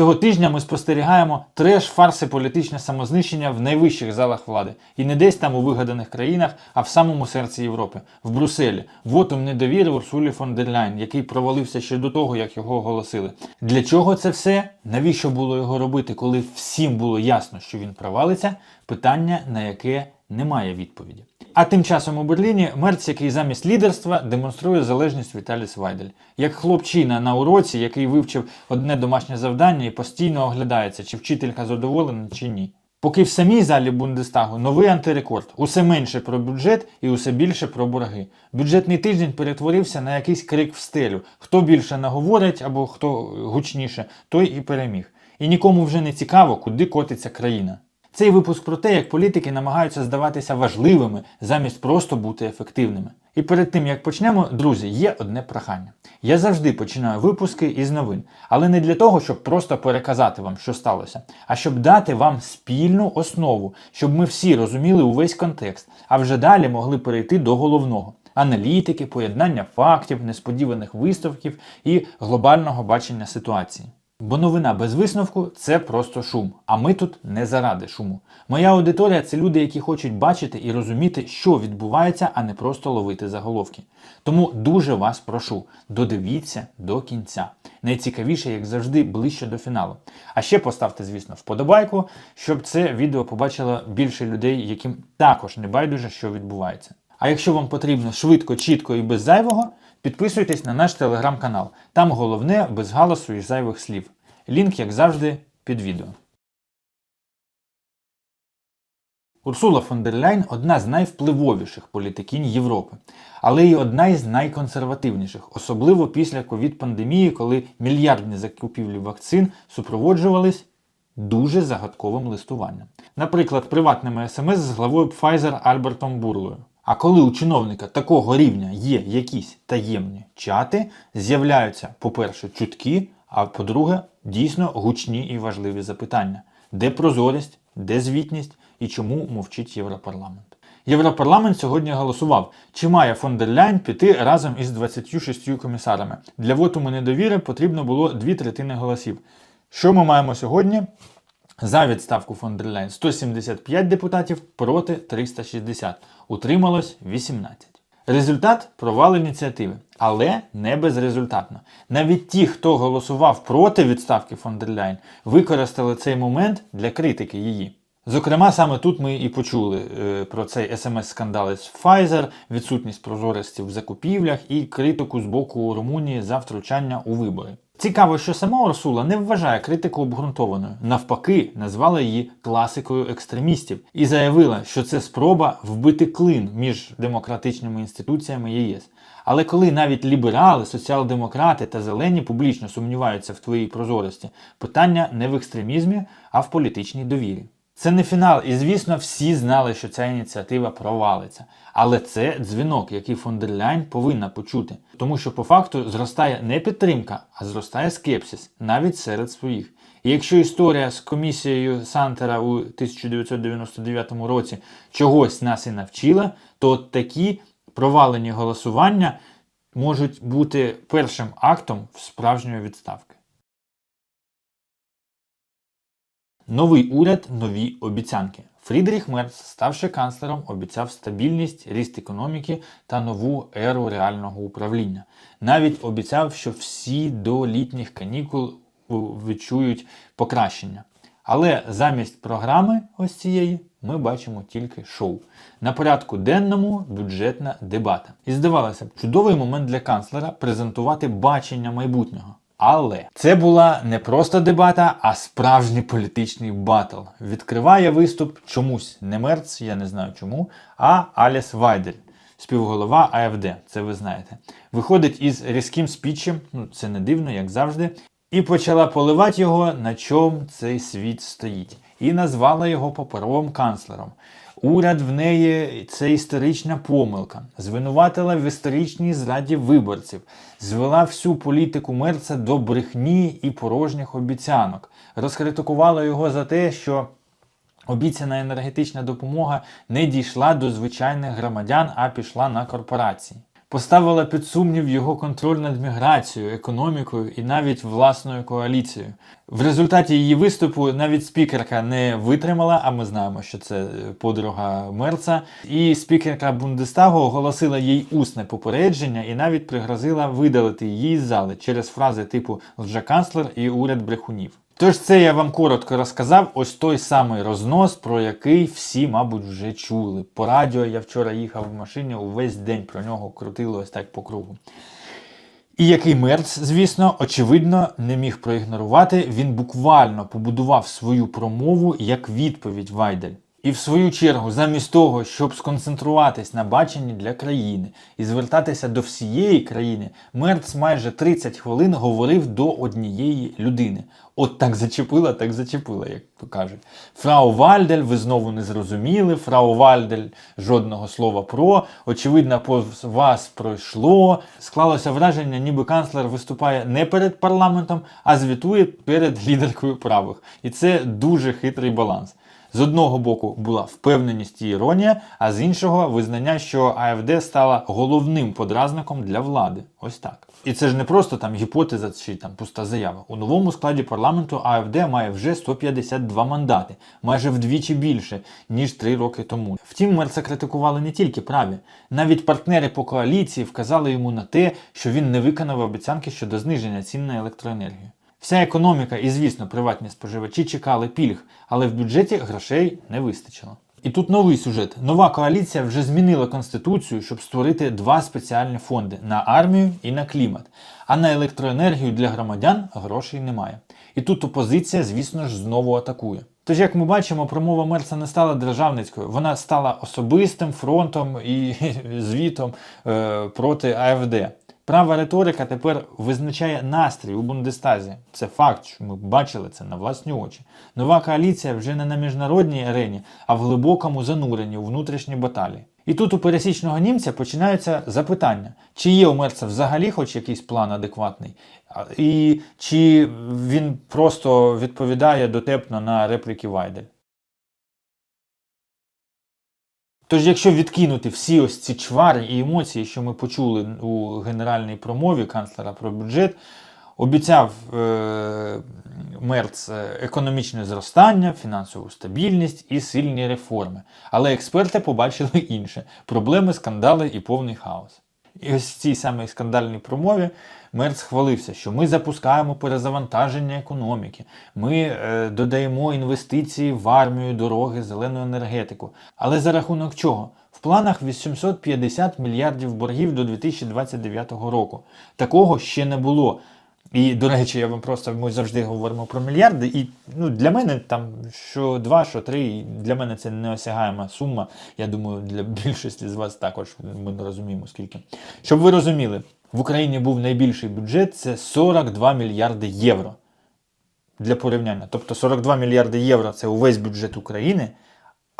Цього тижня ми спостерігаємо треш фарси політичне самознищення в найвищих залах влади. І не десь там у вигаданих країнах, а в самому серці Європи, в Брюсселі. Вотум недовіри Урсулі фон дер Ляйн, який провалився ще до того, як його оголосили. Для чого це все? Навіщо було його робити, коли всім було ясно, що він провалиться? Питання, на яке немає відповіді. А тим часом у Берліні Мерц, який замість лідерства демонструє залежність від Аліс Вайдель. Як хлопчина на уроці, який вивчив одне домашнє завдання і постійно оглядається, чи вчителька задоволена, чи ні. Поки в самій залі Бундестагу новий антирекорд. Усе менше про бюджет і усе більше про борги. Бюджетний тиждень перетворився на якийсь крик в стелю. Хто більше наговорить або хто гучніше, той і переміг. І нікому вже не цікаво, куди котиться країна. Цей випуск про те, як політики намагаються здаватися важливими замість просто бути ефективними. І перед тим як почнемо, друзі, є одне прохання. Я завжди починаю випуски із новин, але не для того, щоб просто переказати вам, що сталося, а щоб дати вам спільну основу, щоб ми всі розуміли увесь контекст, а вже далі могли перейти до головного. Аналітики, поєднання фактів, несподіваних виставків і глобального бачення ситуації. Бо новина без висновку це просто шум. А ми тут не заради шуму. Моя аудиторія це люди, які хочуть бачити і розуміти, що відбувається, а не просто ловити заголовки. Тому дуже вас прошу, додивіться до кінця. Найцікавіше, як завжди, ближче до фіналу. А ще поставте, звісно, вподобайку, щоб це відео побачило більше людей, яким також не байдуже, що відбувається. А якщо вам потрібно швидко, чітко і без зайвого, підписуйтесь на наш телеграм-канал. Там головне без галасу і зайвих слів. Лінк, як завжди, під відео. Урсула фон дер Ляйн одна з найвпливовіших політикінь Європи, але й одна із найконсервативніших, особливо після ковід-пандемії, коли мільярдні закупівлі вакцин супроводжувались дуже загадковим листуванням. Наприклад, приватними смс з главою Pfizer Альбертом Бурлою. А коли у чиновника такого рівня є якісь таємні чати, з'являються, по-перше, чутки, а по-друге, дійсно гучні і важливі запитання: де прозорість, де звітність і чому мовчить Європарламент? Європарламент сьогодні голосував, чи має фон дер Ляйн піти разом із 26 комісарами. Для вотуму недовіри потрібно було дві третини голосів. Що ми маємо сьогодні? За відставку фон дер Ляйн 175 депутатів проти 360. Утрималось 18. Результат провал ініціативи, але не безрезультатно. Навіть ті, хто голосував проти відставки фон дер Ляйн, використали цей момент для критики її. Зокрема, саме тут ми і почули е, про цей смс-скандал із Pfizer, відсутність прозорості в закупівлях і критику з боку Румунії за втручання у вибори. Цікаво, що сама Урсула не вважає критику обґрунтованою, навпаки, назвала її класикою екстремістів і заявила, що це спроба вбити клин між демократичними інституціями ЄС. Але коли навіть ліберали, соціал-демократи та зелені публічно сумніваються в твоїй прозорості, питання не в екстремізмі, а в політичній довірі. Це не фінал, і звісно, всі знали, що ця ініціатива провалиться. Але це дзвінок, який фон дер Ляйн повинна почути, тому що по факту зростає не підтримка, а зростає скепсис навіть серед своїх. І якщо історія з комісією Сантера у 1999 році чогось нас і навчила, то от такі провалені голосування можуть бути першим актом справжньої відставки. Новий уряд, нові обіцянки. Фрідріх Мерц, ставши канцлером, обіцяв стабільність, ріст економіки та нову еру реального управління. Навіть обіцяв, що всі до літніх канікул відчують покращення. Але замість програми ось цієї ми бачимо тільки шоу. На порядку денному бюджетна дебата. І здавалося б, чудовий момент для канцлера презентувати бачення майбутнього. Але це була не просто дебата, а справжній політичний батл. Відкриває виступ чомусь не Мерц, я не знаю чому, а Аліс Вайдель, співголова АФД, це ви знаєте. Виходить із різким спічем, ну це не дивно, як завжди, і почала поливати його, на чому цей світ стоїть. І назвала його паперовим канцлером. Уряд в неї це історична помилка, звинуватила в історичній зраді виборців, звела всю політику Мерца до брехні і порожніх обіцянок, розкритикувала його за те, що обіцяна енергетична допомога не дійшла до звичайних громадян, а пішла на корпорації. Поставила під сумнів його контроль над міграцією, економікою і навіть власною коаліцією. В результаті її виступу навіть спікерка не витримала, а ми знаємо, що це е, подруга Мерца. І спікерка Бундестагу оголосила їй усне попередження і навіть пригрозила видалити її з зали через фрази типу «лжеканцлер» і уряд брехунів. Тож це я вам коротко розказав. Ось той самий рознос, про який всі, мабуть, вже чули. По радіо я вчора їхав в машині, увесь день про нього крутило ось так по кругу. І який Мерц, звісно, очевидно, не міг проігнорувати. Він буквально побудував свою промову як відповідь Вайдель. І в свою чергу, замість того, щоб сконцентруватись на баченні для країни і звертатися до всієї країни, Мерц майже 30 хвилин говорив до однієї людини. От так зачепила, так зачепила, як то кажуть. Фрау Вальдель, ви знову не зрозуміли. Фрау Вальдель жодного слова про. Очевидно, повз вас пройшло. Склалося враження, ніби канцлер виступає не перед парламентом, а звітує перед лідеркою правих. І це дуже хитрий баланс. З одного боку була впевненість і іронія, а з іншого визнання, що АФД стала головним подразником для влади. Ось так. І це ж не просто там гіпотеза чи там пуста заява. У новому складі парламенту АФД має вже 152 мандати, майже вдвічі більше, ніж три роки тому. Втім, Мерца критикували не тільки праві. Навіть партнери по коаліції вказали йому на те, що він не виконав обіцянки щодо зниження цін на електроенергію. Вся економіка і, звісно, приватні споживачі чекали пільг, але в бюджеті грошей не вистачило. І тут новий сюжет. Нова коаліція вже змінила конституцію, щоб створити два спеціальні фонди на армію і на клімат. А на електроенергію для громадян грошей немає. І тут опозиція, звісно ж, знову атакує. Тож, як ми бачимо, промова Мерца не стала державницькою, вона стала особистим фронтом і звітом е, проти АФД. Права риторика тепер визначає настрій у Бундестазі. Це факт, що ми бачили це на власні очі. Нова коаліція вже не на міжнародній арені, а в глибокому зануренні у внутрішні баталії. І тут у пересічного німця починаються запитання, чи є у Мерца взагалі хоч якийсь план адекватний, і чи він просто відповідає дотепно на репліки Вайдель. Тож, якщо відкинути всі ось ці чвари і емоції, що ми почули у генеральній промові канцлера про бюджет, обіцяв е- Мерц е, економічне зростання, фінансову стабільність і сильні реформи. Але експерти побачили інше: проблеми, скандали і повний хаос. І ось в цій самій скандальній промові мер схвалився, що ми запускаємо перезавантаження економіки, ми е, додаємо інвестиції в армію, дороги, зелену енергетику. Але за рахунок чого? В планах 850 мільярдів боргів до 2029 року. Такого ще не було. І, до речі, я вам просто ми завжди говоримо про мільярди. І ну, для мене там що два, що три, для мене це неосягаема сума. Я думаю, для більшості з вас також ми не розуміємо скільки. Щоб ви розуміли, в Україні був найбільший бюджет це 42 мільярди євро. Для порівняння. Тобто 42 мільярди євро це увесь бюджет України.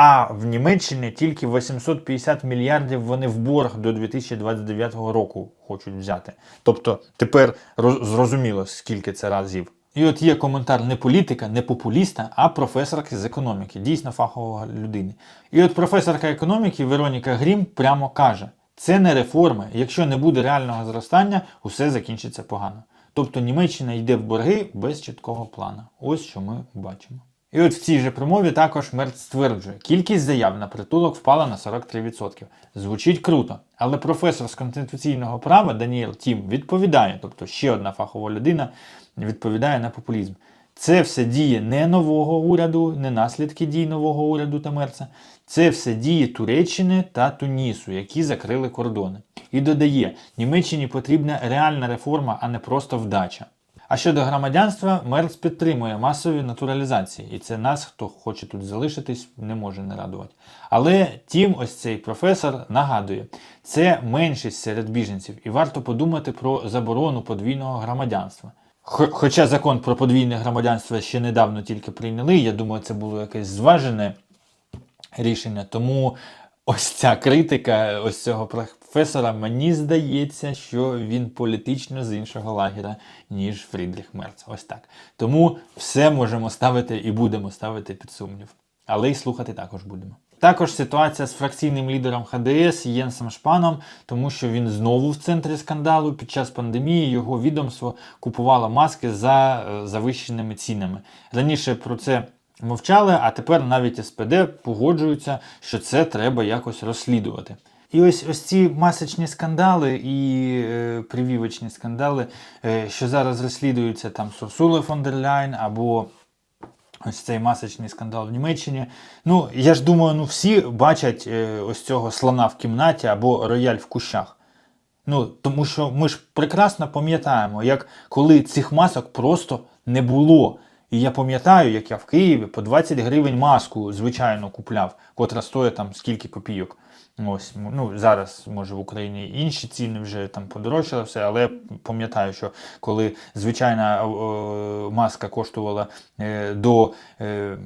А в Німеччині тільки 850 мільярдів вони в борг до 2029 року хочуть взяти. Тобто тепер роз- зрозуміло, скільки це разів. І от є коментар не політика, не популіста, а професорки з економіки, дійсно фахового людини. І от професорка економіки Вероніка Грім прямо каже: це не реформи. Якщо не буде реального зростання, усе закінчиться погано. Тобто Німеччина йде в борги без чіткого плану. Ось що ми бачимо. І от в цій же промові також Мерц стверджує, кількість заяв на притулок впала на 43%. Звучить круто, але професор з конституційного права Даніел Тім відповідає, тобто ще одна фахова людина відповідає на популізм. Це все діє не нового уряду, не наслідки дій нового уряду та Мерца. Це все дії Туреччини та Тунісу, які закрили кордони. І додає, Німеччині потрібна реальна реформа, а не просто вдача. А щодо громадянства, Мерц підтримує масові натуралізації, і це нас, хто хоче тут залишитись, не може не радувати. Але тім, ось цей професор нагадує, це меншість серед біженців, і варто подумати про заборону подвійного громадянства. Хо- Хоча закон про подвійне громадянство ще недавно тільки прийняли, я думаю, це було якесь зважене рішення. Тому ось ця критика ось цього професора, мені здається, що він політично з іншого лагера, ніж Фрідріх Мерц. Ось так. Тому все можемо ставити і будемо ставити під сумнів. Але й слухати також будемо. Також ситуація з фракційним лідером ХДС Єнсом Шпаном, тому що він знову в центрі скандалу. Під час пандемії його відомство купувало маски за е, завищеними цінами. Раніше про це мовчали, а тепер навіть СПД погоджуються, що це треба якось розслідувати. І ось ось ці масочні скандали і е, прививочні скандали, е, що зараз розслідуються там з Урсулою фон або ось цей масочний скандал в Німеччині. Ну, я ж думаю, ну всі бачать е, ось цього слона в кімнаті або рояль в кущах. Ну, тому що ми ж прекрасно пам'ятаємо, як коли цих масок просто не було. І я пам'ятаю, як я в Києві по 20 гривень маску звичайно купляв, котра стоїть там скільки копійок. Ось, ну зараз може в Україні інші ціни вже там подорожчали все, але пам'ятаю, що коли звичайна е, маска коштувала е, до е,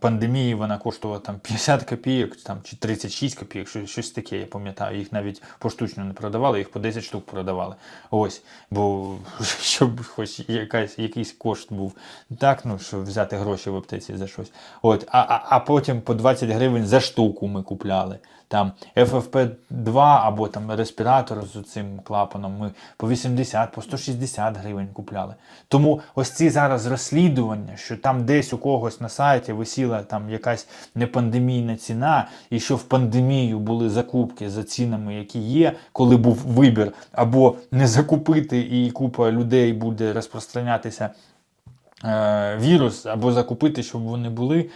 пандемії, вона коштувала там 50 копійок там, чи 36 копійок, щось, щось таке, я пам'ятаю. Їх навіть поштучно не продавали, їх по 10 штук продавали. Ось, бо щоб хоч якась, якийсь кошт був. Так, ну, щоб взяти гроші в аптеці за щось. От, а, а, а потім по 20 гривень за штуку ми купляли. Там FFP2 або там респіратор з цим клапаном ми по 80, по 160 гривень купляли. Тому ось ці зараз розслідування, що там десь у когось на сайті висіла там якась непандемійна ціна, і що в пандемію були закупки за цінами, які є, коли був вибір, або не закупити, і купа людей буде розпространятися е, вірус, або закупити, щоб вони були.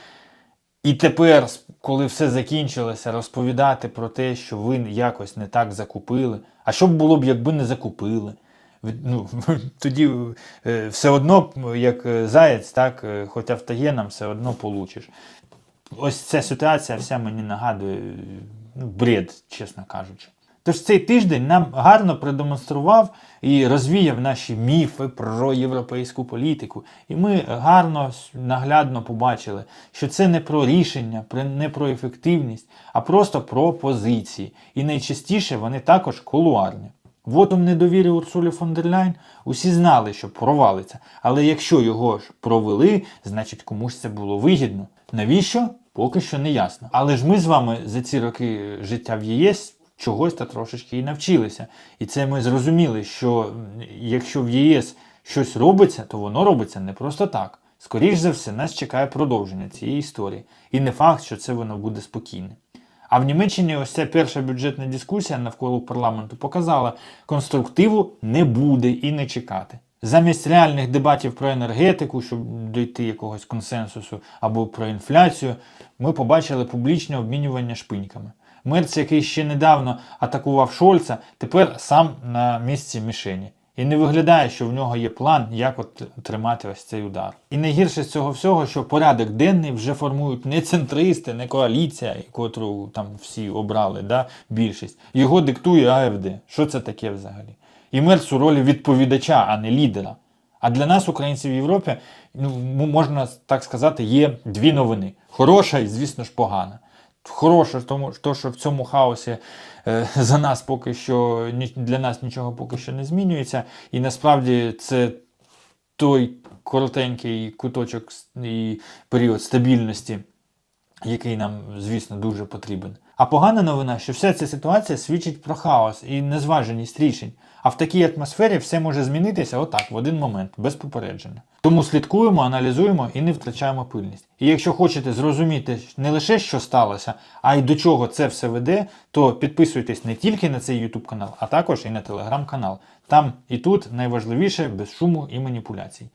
І тепер, коли все закінчилося, розповідати про те, що ви якось не так закупили. А що б було б, якби не закупили? Ну, Тоді е, все одно, як заяць, так, е, хоч автогеном, все одно получиш. Ось ця ситуація вся мені нагадує ну, бред, чесно кажучи. Тож цей тиждень нам гарно продемонстрував і розвіяв наші міфи про європейську політику. І ми гарно наглядно побачили, що це не про рішення, не про ефективність, а просто про позиції. І найчастіше вони також колуарні. Вотом недовіри Урсулі фон дер Ляйн усі знали, що провалиться. Але якщо його ж провели, значить комусь це було вигідно. Навіщо? Поки що не ясно. Але ж ми з вами за ці роки життя в ЄС чогось та трошечки і навчилися. І це ми зрозуміли, що якщо в ЄС щось робиться, то воно робиться не просто так. Скоріш за все, нас чекає продовження цієї історії. І не факт, що це воно буде спокійне. А в Німеччині ось ця перша бюджетна дискусія навколо парламенту показала, конструктиву не буде і не чекати. Замість реальних дебатів про енергетику, щоб дійти якогось консенсусу або про інфляцію, ми побачили публічне обмінювання шпиньками. Мерц, який ще недавно атакував Шольца, тепер сам на місці мішені. І не виглядає, що в нього є план, як от тримати ось цей удар. І найгірше з цього всього, що порядок денний вже формують не центристи, не коаліція, котру там всі обрали, да, більшість. Його диктує АФД. Що це таке взагалі? І Мерц у ролі відповідача, а не лідера. А для нас, українців в Європі, ну, можна так сказати, є дві новини: хороша і, звісно ж, погана хороше, тому то, що в цьому хаосі е, за нас поки що для нас нічого поки що не змінюється. І насправді це той коротенький куточок і період стабільності, який нам, звісно, дуже потрібен. А погана новина, що вся ця ситуація свідчить про хаос і незваженість рішень. А в такій атмосфері все може змінитися отак, в один момент, без попередження. Тому слідкуємо, аналізуємо і не втрачаємо пильність. І якщо хочете зрозуміти не лише що сталося, а й до чого це все веде, то підписуйтесь не тільки на цей YouTube канал, а також і на телеграм-канал. Там і тут найважливіше без шуму і маніпуляцій.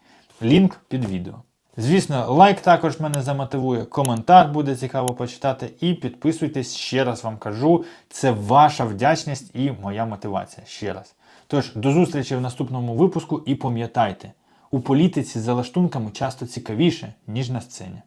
Лінк під відео. Звісно, лайк також мене замотивує, коментар буде цікаво почитати. І підписуйтесь, ще раз вам кажу, це ваша вдячність і моя мотивація. Ще раз. Тож, до зустрічі в наступному випуску і пам'ятайте, у політиці за лаштунками часто цікавіше, ніж на сцені.